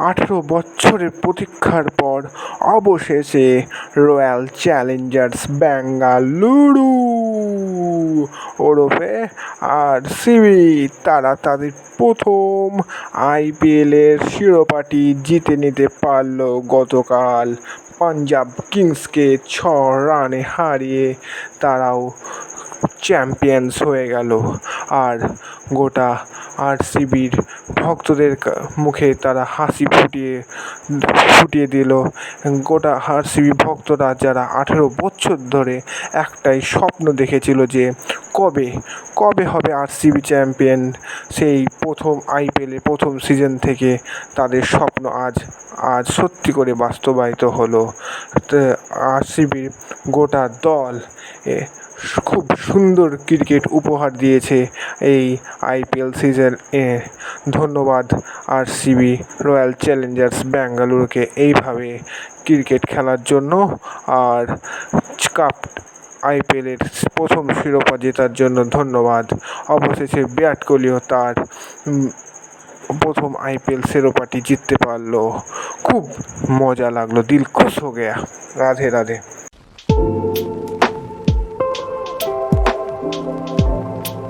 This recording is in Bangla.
আঠেরো বছরের প্রতীক্ষার পর অবশেষে রয়্যাল চ্যালেঞ্জার্স বেঙ্গালুরু ওরফে আরসিবি তারা তাদের প্রথম আইপিএলের শিরোপাটি জিতে নিতে পারল গতকাল পাঞ্জাব কিংসকে ছ রানে হারিয়ে তারাও চ্যাম্পিয়ন্স হয়ে গেল। আর গোটা আরসিবির ভক্তদের মুখে তারা হাসি ফুটিয়ে ফুটিয়ে দিল। গোটা আরসিবি ভক্তরা যারা আঠেরো বছর ধরে একটাই স্বপ্ন দেখেছিল যে কবে কবে হবে আরসিবি চ্যাম্পিয়ন, সেই প্রথম আইপিএলের প্রথম সিজন থেকে তাদের স্বপ্ন আজ আজ সত্যি করে বাস্তবায়িত হলো। আরসিবির গোটা দল খুব সুন্দর ক্রিকেট উপহার দিয়েছে এই আইপিএল সিজন এ। ধন্যবাদ, আর আরসিবি রয়্যাল চ্যালেঞ্জার্স ব্যাঙ্গালুরুকে এইভাবে ক্রিকেট খেলার জন্য, আর কাপ আইপিএলের প্রথম শিরোপা জেতার জন্য ধন্যবাদ। অবশেষে বিরাট কোহলিও তার প্রথম আইপিএল শিরোপাটি জিততে পারল। খুব মজা লাগল, দিল খুশ হো গয়া। রাধে রাধে। うん。